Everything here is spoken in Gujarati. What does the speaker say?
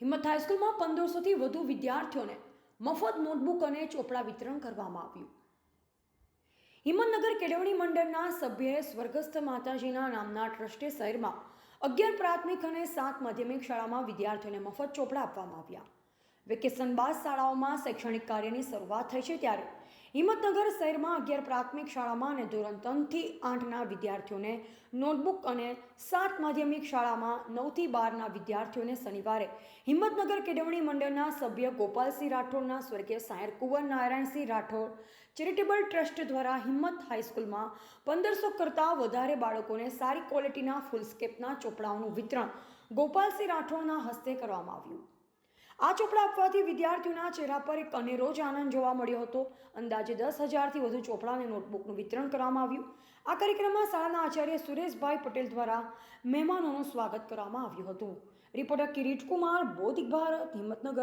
હિંમત હાઈસ્કૂલમાં પંદરસોથી વધુ વિદ્યાર્થીઓને મફત નોટબુક અને ચોપડા વિતરણ કરવામાં આવ્યું. હિંમતનગર કેળવણી મંડળના સભ્યએ સ્વર્ગસ્થ માતાજીના નામના ટ્રસ્ટે શહેરમાં અગિયાર પ્રાથમિક અને સાત માધ્યમિક શાળામાં વિદ્યાર્થીઓને મફત ચોપડા આપવામાં આવ્યા. વેકેશન બાદ શાળાઓમાં શૈક્ષણિક કાર્યની શરૂઆત થઈ છે ત્યારે. હિંમતનગર શહેરમાં અગિયાર પ્રાથમિક શાળામાં અને ધોરણ ત્રણથી આઠના વિદ્યાર્થીઓને નોટબુક અને સાત માધ્યમિક શાળામાં નવથી બારના વિદ્યાર્થીઓને શનિવારે હિંમતનગર કેળવણી મંડળના સભ્ય ગોપાલસિંહ રાઠોડના સ્વર્ગીય સાયર કુંવર નારાયણસિંહ રાઠોડ ચેરિટેબલ ટ્રસ્ટ દ્વારા હિંમત હાઈસ્કૂલમાં પંદરસો કરતાં વધારે બાળકોને સારી ક્વોલિટીના ફૂલસ્કેપના ચોપડાઓનું વિતરણ ગોપાલસિંહ રાઠોડના હસ્તે કરવામાં આવ્યું. આ ચોપડા આપવાથી વિદ્યાર્થીઓના ચહેરા પર એક અનેરો જ આનંદ જોવા મળ્યો હતો. અંદાજે દસ હજારથી વધુ ચોપડા અને નોટબુકનું વિતરણ કરવામાં આવ્યું. આ કાર્યક્રમમાં શાળાના આચાર્ય સુરેશભાઈ પટેલ દ્વારા મહેમાનોનું સ્વાગત કરવામાં આવ્યું હતું. રિપોર્ટર કિરીટ કુમાર બોધિક ભારત, હિંમતનગર.